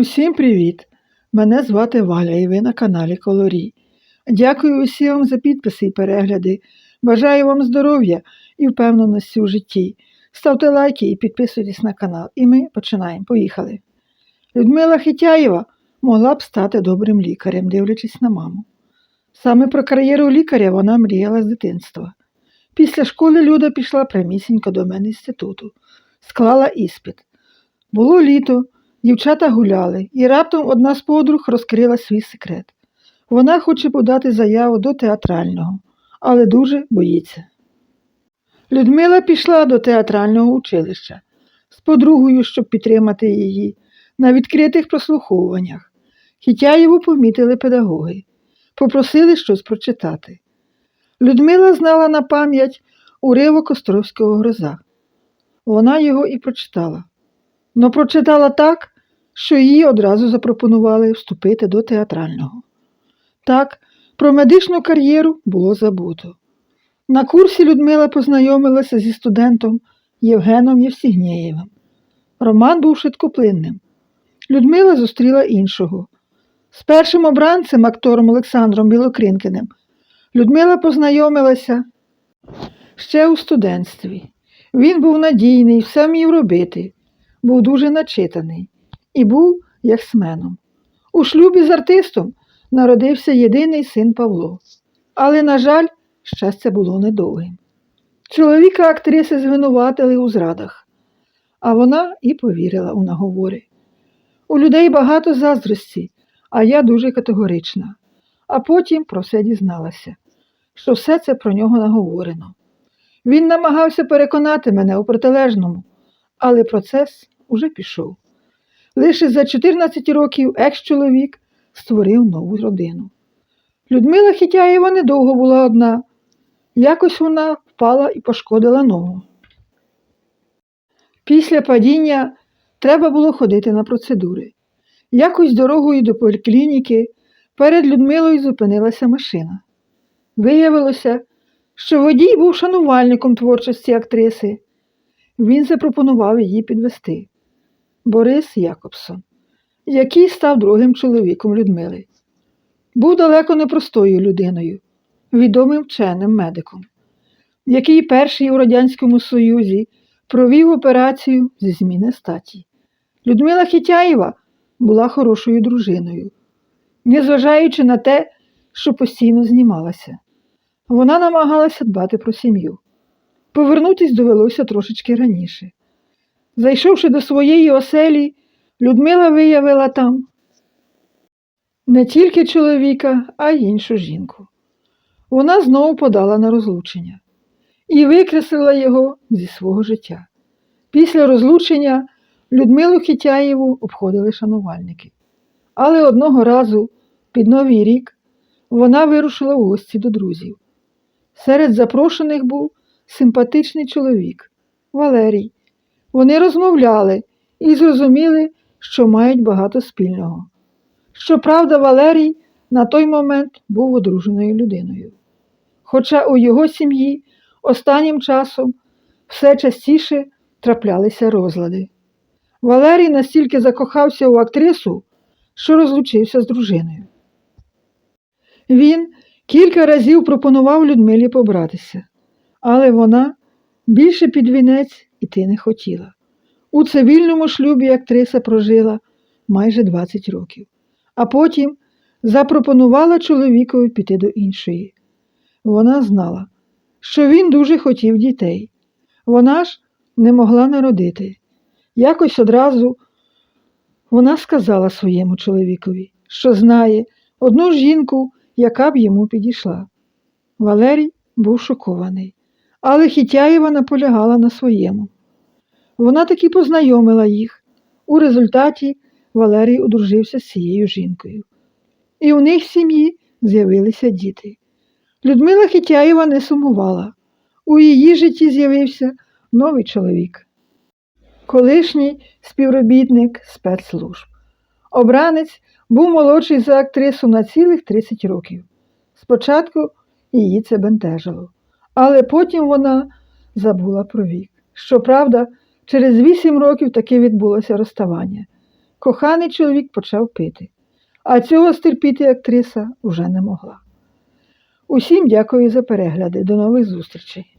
Усім привіт! Мене звати Валя і ви на каналі Колорі. Дякую усім вам за підписи і перегляди. Бажаю вам здоров'я і впевненості у житті. Ставте лайки і підписуйтесь на канал. І ми починаємо. Поїхали. Людмила Хитяєва могла б стати добрим лікарем, дивлячись на маму. Саме про кар'єру лікаря вона мріяла з дитинства. Після школи Люда пішла прямісінько до мене інституту, склала іспит. Було літо, дівчата гуляли, і раптом одна з подруг розкрила свій секрет. Вона хоче подати заяву до театрального, але дуже боїться. Людмила пішла до театрального училища з подругою, щоб підтримати її на відкритих прослуховуваннях. Хітяєву помітили педагоги, попросили щось прочитати. Людмила знала на пам'ять уривок Островського гроза. Вона його і прочитала. Но прочитала так, що їй одразу запропонували вступити до театрального. Так, про медичну кар'єру було забуто. На курсі Людмила познайомилася зі студентом Євгеном Євсігнєєвим. Роман був швидкоплинним. Людмила зустріла іншого. З першим обранцем, актором Олександром Білокринкиним, Людмила познайомилася ще у студентстві. Він був надійний, все вмів робити, був дуже начитаний і був як сменом. У шлюбі з артистом народився єдиний син Павло. Але, на жаль, щастя було недовгим. Чоловіка актриси звинуватили у зрадах, а вона і повірила у наговори. У людей багато заздрості, а я дуже категорична. А потім про все дізналася, що все це про нього наговорено. Він намагався переконати мене у протилежному, але процес уже пішов. Лише за 14 років екс-чоловік створив нову родину. Людмила Хітяєва недовго була одна. Якось вона впала і пошкодила ногу. Після падіння треба було ходити на процедури. Якось дорогою до поліклініки перед Людмилою зупинилася машина. Виявилося, що водій був шанувальником творчості актриси. Він запропонував її підвести. Борис Якобсон, який став другим чоловіком Людмили. Був далеко непростою людиною, відомим вченим медиком, який перший у Радянському Союзі провів операцію зі зміни статі. Людмила Хітяєва була хорошою дружиною, незважаючи на те, що постійно знімалася. Вона намагалася дбати про сім'ю. Повернутись довелося трошечки раніше. Зайшовши до своєї оселі, Людмила виявила там не тільки чоловіка, а й іншу жінку. Вона знову подала на розлучення і викреслила його зі свого життя. Після розлучення Людмилу Хітяєву обходили шанувальники. Але одного разу, під Новий рік, вона вирушила в гості до друзів. Серед запрошених був симпатичний чоловік Валерій. Вони розмовляли і зрозуміли, що мають багато спільного. Щоправда, Валерій на той момент був одруженою людиною. Хоча у його сім'ї останнім часом все частіше траплялися розлади. Валерій настільки закохався у актрису, що розлучився з дружиною. Він кілька разів пропонував Людмилі побратися, але вона більше під вінець іти не хотіла. У цивільному шлюбі актриса прожила майже 20 років, а потім запропонувала чоловікові піти до іншої. Вона знала, що він дуже хотів дітей. Вона ж не могла народити. Якось одразу вона сказала своєму чоловікові, що знає одну жінку, яка б йому підійшла. Валерій був шокований, але Хітяєва наполягала на своєму. Вона таки познайомила їх. У результаті Валерій одружився з цією жінкою. І у них в сім'ї з'явилися діти. Людмила Хітяєва не сумувала. У її житті з'явився новий чоловік, колишній співробітник спецслужб. Обранець був молодший за актрису на цілих 30 років. Спочатку її це бентежило, але потім вона забула про вік. Щоправда, через вісім років таки відбулося розставання. Коханий чоловік почав пити, а цього стерпіти актриса уже не могла. Усім дякую за перегляди. До нових зустрічей!